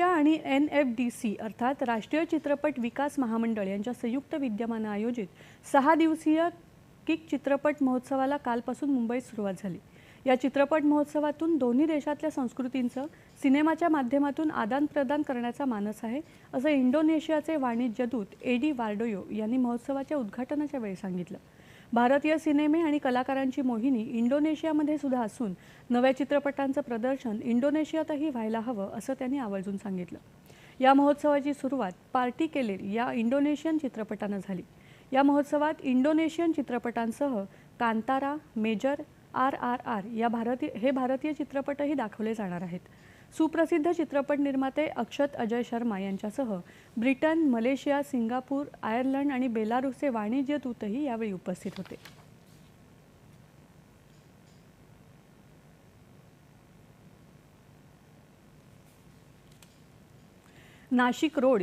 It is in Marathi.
इंडिया आणि एन एफ डी सी अर्थात राष्ट्रीय चित्रपट विकास महामंडळ यांच्या संयुक्त विद्यमानं आयोजित सहा दिवसीय किक चित्रपट महोत्सवाला कालपासून मुंबईत सुरुवात झाली. या चित्रपट महोत्सवातून दोन्ही देशातल्या संस्कृतींचं सिनेमाच्या माध्यमातून आदानप्रदान करण्याचा मानस आहे असं इंडोनेशियाचे वाणिज्यदूत ए एडी वार्डोयो यांनी महोत्सवाच्या उद्घाटनाच्या वेळी सांगितलं. भारतीय सिनेमे आणि कलाकारांची मोहिनी इंडोनेशियामध्ये सुद्धा असून नव्या चित्रपटांचं प्रदर्शन इंडोनेशियातही व्हायला हवं असं त्यांनी आवर्जून सांगितलं. या महोत्सवाची सुरुवात पार्टी केलेर या इंडोनेशियन चित्रपटानं झाली. या महोत्सवात इंडोनेशियन चित्रपटांसह Kantara Major R R R या भारतीय हे भारतीय चित्रपटही दाखवले जाणार आहेत. सुप्रसिद्ध चित्रपट निर्माते अक्षत अजय शर्मा यांच्यासह ब्रिटन मलेशिया सिंगापूर आयर्लंड आणि बेलारूसचे वाणिज्य दूतही यावेळी उपस्थित होते. नाशिक रोड